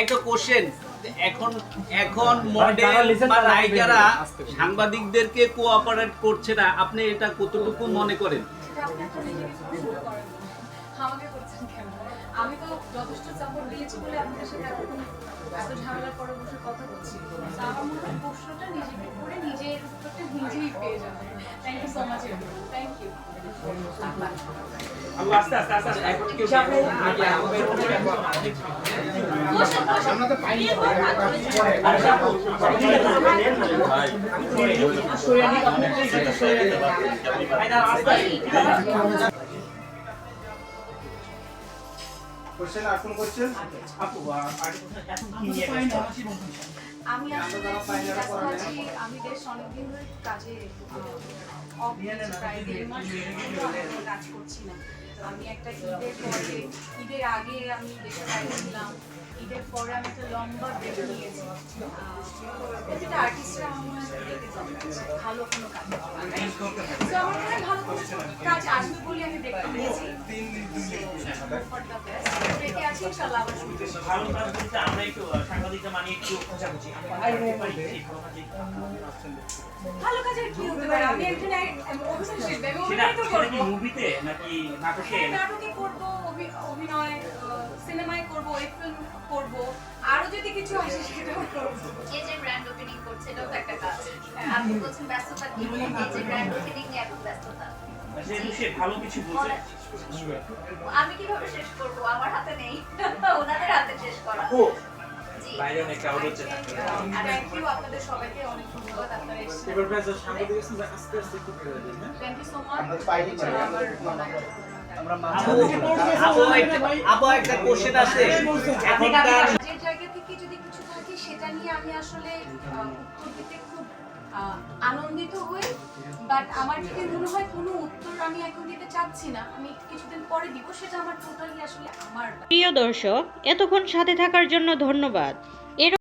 একটা কোশ্চেন এখন এখন মডেল বা নায়িকারা সাংবাদিকদেরকে কোঅপারেট করছে না। আপনি এটা কতটুকু মনে করেন। আমাকে করছেন কেন? আমি তো যথেষ্ট সাপোর্ট দিয়েছি বলে আপনাদের সাথে এখন এত ঝামেলার পরে বসে কথা বলছি। তো আমার মনে হয় প্রশ্নটা নিজেকে করে নিজের উত্তরটা নিজেই পেয়ে যাবে? Thank you so much thank you question আর কোন কোশ্চেন আমি আমি বেশ অনেকদিন ধরে কাজে করছি না। আমি একটা ঈদের পরে ঈদের আগে আমি দেশের বাইরে ছিলাম। ঈদের পরে আমি একটা লম্বা ব্রেক নিয়েছি। আর্টিস্টরা আমার ভালো কোনো কাজ তো আমার মনে ভালো কোনো কাজ আসবে বলে আমি ব্রেকটা নিয়েছি ভালো কাজের কি হতে পারে আমি একজন অভিনয় শিল্পী আমি অভিনয় তো করব। মুভিতে নাকি নাটকে হ্যাঁ, নাটকে? করব অভিনয় সিনেমায় করব ওয়েব ফিল্ম করব আরও যদি কিছু আসে সেটাও করব। এই যে ব্র্যান্ড ওপেনিং করছে এটাও তো একটা কাজ। আপনি বলছেন ব্যস্ততা কি নিয়ে যে ব্র্যান্ড ওপেনিং নিয়ে এখন ব্যস্ততা? ভালো কিছু বলছে। আমি কীভাবে শেষ করব? আমার হাতে নেই। ওনাদের হাতে শেষ করা। ও বাইরে অনেক ক্রাউড হচ্ছে আপনাদের সবাইকে অনেক ধন্যবাদ আপনারা এসেছেন। থ্যাংক ইউ সো মাচ আমরা পাইনি। আমরা একটা আপু একটা কোশ্চেন আছে। এখনকার থেকে যদি কিছু থাকে, সেটা নিয়ে আমি আসলে উত্তর দিতে খুব আনন্দিত হই। বাট আমার যদি মনে হয় কোনো উত্তর আমি এখন দিতে চাচ্ছি না, আমি কিছুদিন পরে দিব, সেটা আমার টোটালি আসলে আমার প্রিয় দর্শক, এতক্ষণ সাথে থাকার জন্য ধন্যবাদ।